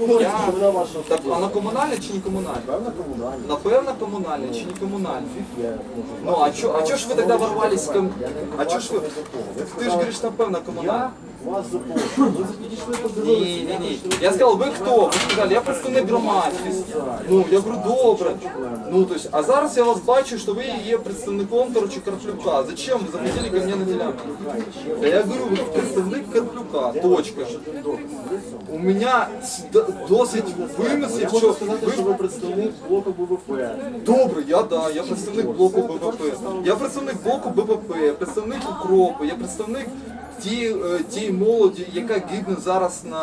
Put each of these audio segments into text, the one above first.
Говорите, Я- що вона ваша Так, особиста. а на комунальне чи не комунальне? Певно, комунальна. Напевно, комунальне чи не комунальне? Я можу Ну, а чо, а чо ж ви тоді ворвались в ком... А чо ж ви... Ти ж говориш, напевно, комунальне. Я вас запрошую. Ви підійшли Ні, подивилися. ні, ні. Я сказав, ви хто? Ви сказали, я представник громадськості. Ну, я говорю, добре. Ну, то есть, а зараз я вас бачу, що ви є представником, короче, Карплюка. Зачем ви захотіли ко мне на ділянку? Да я говорю, ви представник Карплюка, точка. У мене досить вимислів, Я хочу сказати, що ви... ви представник блоку БВП. Добре, я да, я представник блоку БВП. Я представник блоку БВП, я представник укропу, я представник ті, е, тієї молоді, яка гибне зараз на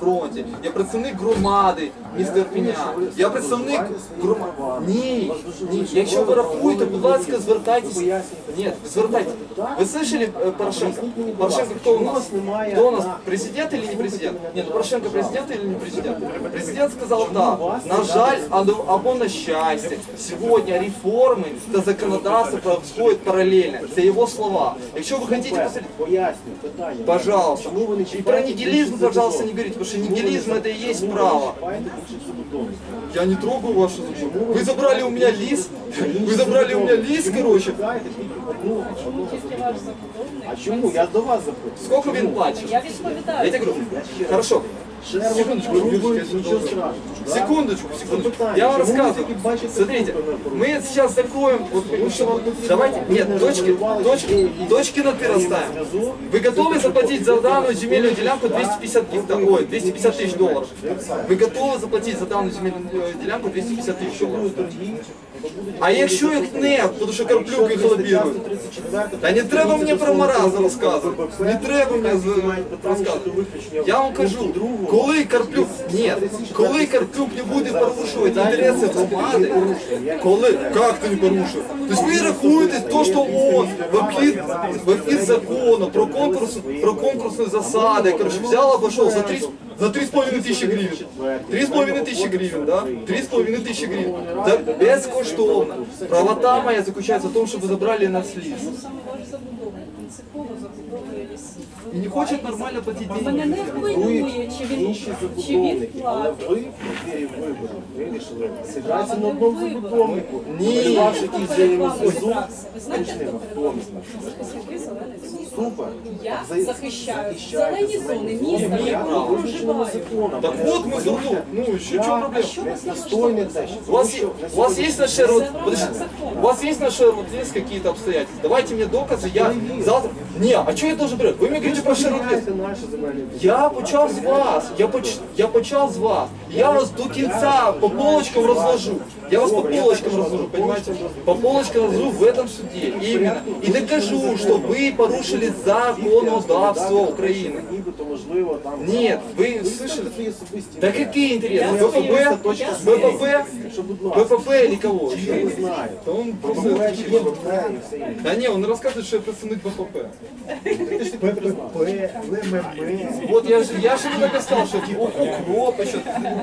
фронті. Я представник громади міста Ірпеня. Я представник громади. Ні, ні, якщо ви рахуєте, будь ласка, звертайтеся. Ні, звертайтеся. Ви слышали е, Порошенко? Порошенко хто у нас? Кто у нас? Президент или не президент? Нет, ну Порошенко президент или не президент? Президент сказал да. На жаль, або- або на счастье. Сегодня реформы та законодавство происходит параллельно. Это его слова. Якщо ви хотите посмотреть, Поясню, питання. пожалуйста. Чому ви не И про чіпаєте нигилизм, інших пожалуйста, не забудовників? говорите, потому что Чому ви не нигилизм это и есть чому ви право. не чіпаєте інших забудовників? Я не трогаю вашу забудову. Вы забрали у меня лист. Вы забрали у меня лист, Чому ви короче. чіпаєте тільки одну- одного забудовника? А чому? Я до вас запитую. Сколько він платит? Я відповідаю. Я тебе говорю, хорошо. Шерву, Секундочку, грубо, Юрочка, нічого страшного. да? Секундочку, секундочку. Запитання, Я вам чому ви рассказываю. тільки бачите Смотрите, круто на порушення? мы сейчас закроем, вот, Тому що вам потрібно, давайте, ви нет, не точки, регулювали, точки, є якісь точки на ты расставим. зв'язок. Вы готовы заплатить за данную земельную делянку 250 гектар, ой, 250 тысяч долларов? Вы готовы заплатить за данную земельную э, делянку 250 тысяч долларов? А якщо їх не, тому що Карплюк їх лобірує? Та не треба мені про маразм розказувати. Не треба мені розказувати. Я вам кажу, коли Карплюк, ні, коли Карплюк не буде порушувати інтереси громади, коли, як ти не порушив? Тобто ви рахуєте то, що он в обхід закону про конкурс, про конкурсні засади, коротше, взяла, пішов за 3, за 3,5 тисячі гривень. 3,5 тисячі гривень, да? 3,5 тисячі гривень. Це безкоштовно. Правота моя заключається в тому, щоб ви забрали нас ліс. Принципово забудовує ліси. І не хочуть нормально платити Мене не хвилює, чи він, інші чи він забудовники, але платить. ви в мірі вибору вирішили зібратися на одному забудовнику, Ні. придбавши якийсь взаємозв'язок. Ви знаєте, хто Хто не передав знає? захисники зелених зон? Супер. Я За- захищаю захищаєте зелені зони міста, в якому проживаю. Так от ми звернули. Ну, що чому проблема? Що вас Достойне те, що У вас, що у вас есть на шер... вот, Це в подожди, рамках закону. у вас есть на шер... вот какие-то обстоятельства? Давайте мне доказы, я завтра... Не, а что я должен брать? Вы мне говорите про шер... знаєте наші земельні Я почав з вас, я, поч... я почав з вас. Я вас до кінця по полочкам розложу. Я вас по полочкам разложу, понимаете? По полочкам разложу в этом суде. Именно. И докажу, что вы порушили законодавство Украины. Нібито можливо там. Нет, вы Ви слышали? свої особисті. Да какие интересы? Я ВПП? знаю. ВПП? Що, будь ласка, ВПП или кого? я не знаю. Да он просто... Бувають ВПП і все інше. Да не, он рассказывает, что я представник ВПП. ППП, ВММ. Вот я же, я же ему написал, что типа укроп еще.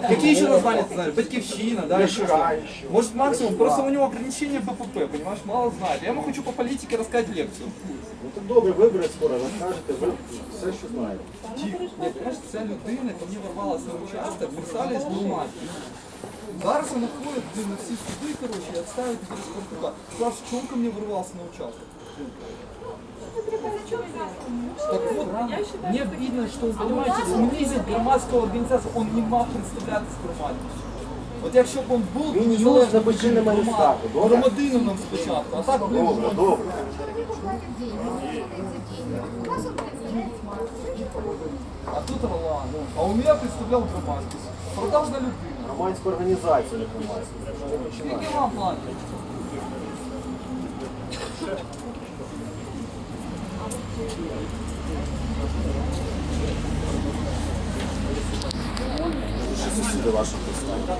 Какие еще названия ты знаешь? Батькивщина, да, еще что? Может максимум, просто у него ограничение ППП, понимаешь, мало знает. Я ему хочу по политике рассказать лекцию. Ну так добре, вибори скоро, розкажете, ви все, що знаєте. Ні, понимаєш, ця людина ко мені ворвалася на участок, писали з бумаги. Зараз вона ходить блин, на всі суди, короче, і відставить через Португал. Класс, ко мне ворвался на участок? Так вот, мне видно, что, понимаете, снизить громадскую организацию, он не мог представляти з громадністю. От якщо б він був Він незалежним юрист на причини маєстату, добре? громадинином спочатку, а так, блин, Добре, добре. а тут Ролан, а у меня представлял громадськість. Продажна людина. Громадська організація, починаєте? Скільки вам платять? Сусіди ваші представили?